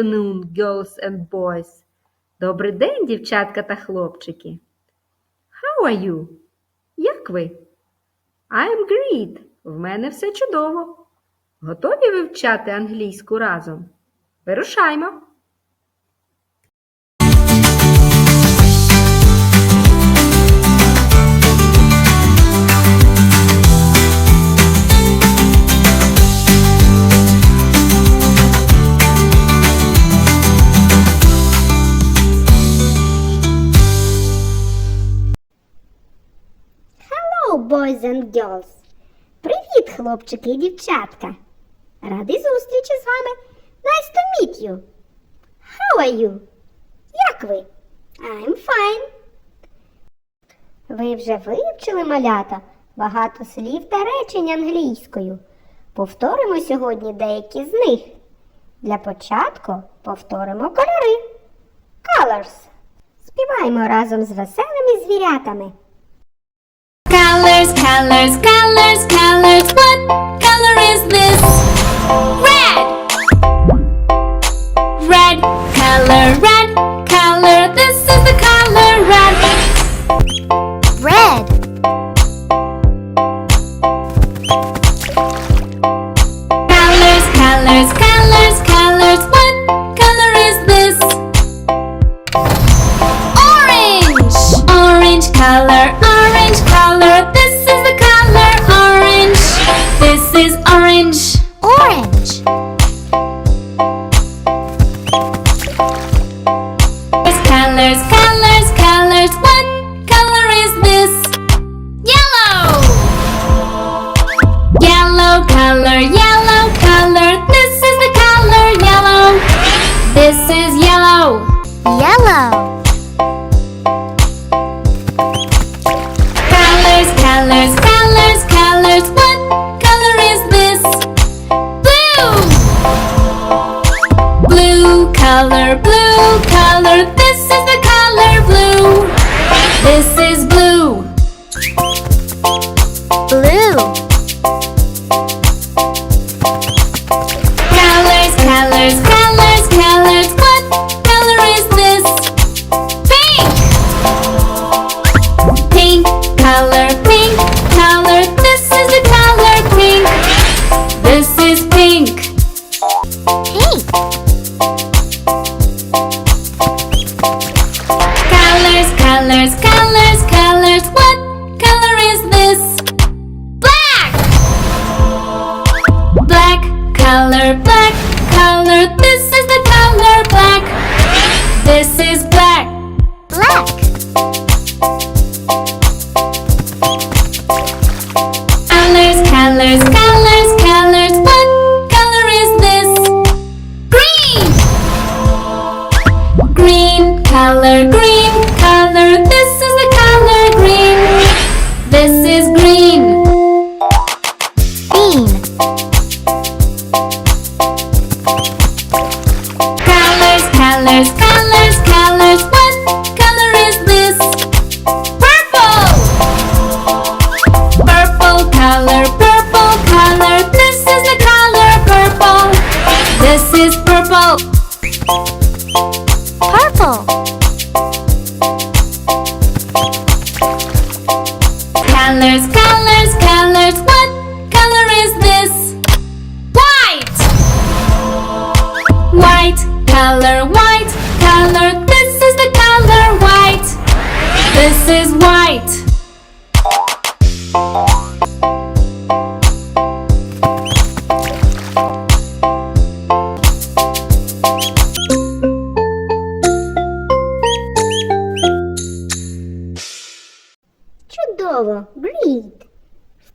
afternoon, girls and boys. Добрий день, дівчатка та хлопчики. How are you? Як ви? I'm great. В мене все чудово. Готові вивчати англійську разом? Вирушаймо! Boys and girls! Привіт, хлопчики і дівчатка! Радий зустрічі з вами! Nice to meet you! How are you? Як ви? I'm fine. Ви вже вивчили малята багато слів та речень англійською. Повторимо сьогодні деякі з них. Для початку повторимо кольори. Colors. Співаємо разом з веселими звірятами. Colors, colors, colors. What color is this? Red. Red color, red color. This is the color red. Red. Colors, colors, colors, colors. What color is this? Orange! Orange color, Colors, colors, colors. What color is this? Yellow! Yellow color, yellow color. This is the color yellow. This is yellow. Yellow. Blue color. This is the color blue. This Green color, green color. This is the color green. This is green. Green. Colors,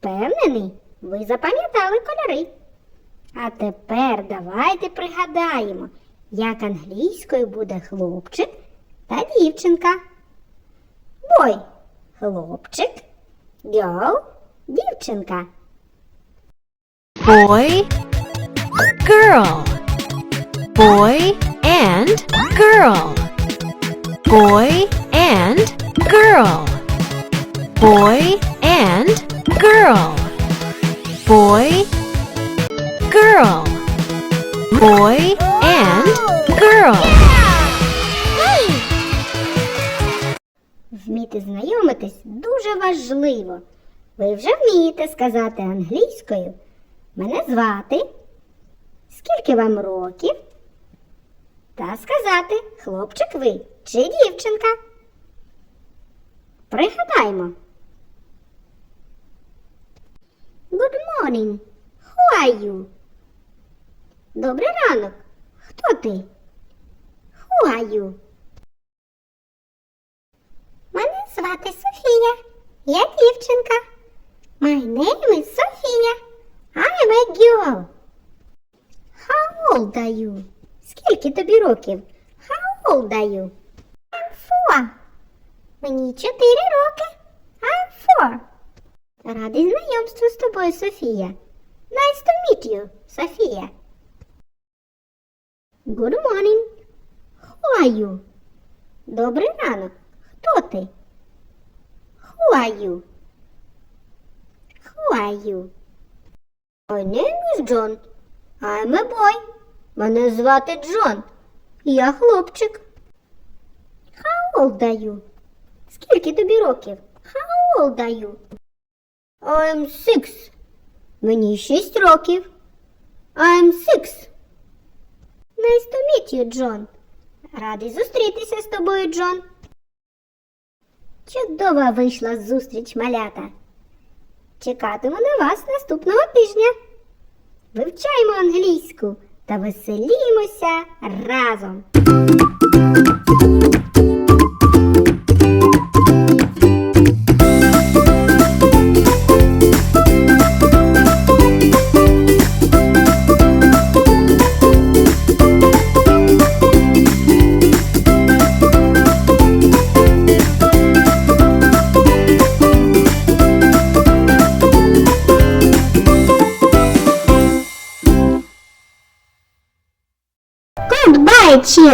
Впевнений, ви запам'ятали кольори. А тепер давайте пригадаємо, як англійською буде хлопчик та дівчинка. Бой хлопчик, girl – дівчинка. boy, girl, boy and girl, boy and girl, boy and girl, boy, girl. boy and girl. Вміти знайомитись дуже важливо. Ви вже вмієте сказати англійською. Мене звати. Скільки вам років? Та сказати, хлопчик ви чи дівчинка. Пригадаймо. Good morning. Who are you? Добрий ранок. Хто ти? Who are you? Мене звати Софія. Я дівчинка. My name is Софія. I'm a girl. How old are you? Скільки тобі років? How old are you? I'm four. Мені чотири роки. I'm four. Радий знайомству з тобою, Софія. Nice to meet you, Софія. Good morning. Who are you? Добрий ранок. Хто ти? Who are you? Who are you? My name is John. I'm a boy. Мене звати Джон. Я хлопчик. How old are you? Скільки тобі років? How old are you? I'm six. Мені шість років. I'm six. Nice to meet you, John. Радий зустрітися з тобою, Джон. Чудова вийшла зустріч малята. Чекатиму на вас наступного тижня. Вивчаємо англійську та веселімося разом.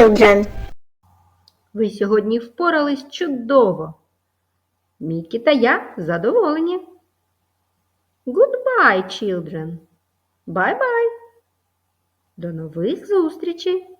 Children! Ви сьогодні впорались чудово. Мікі та я задоволені. Goodbye, children. Bye-bye. До нових зустрічей.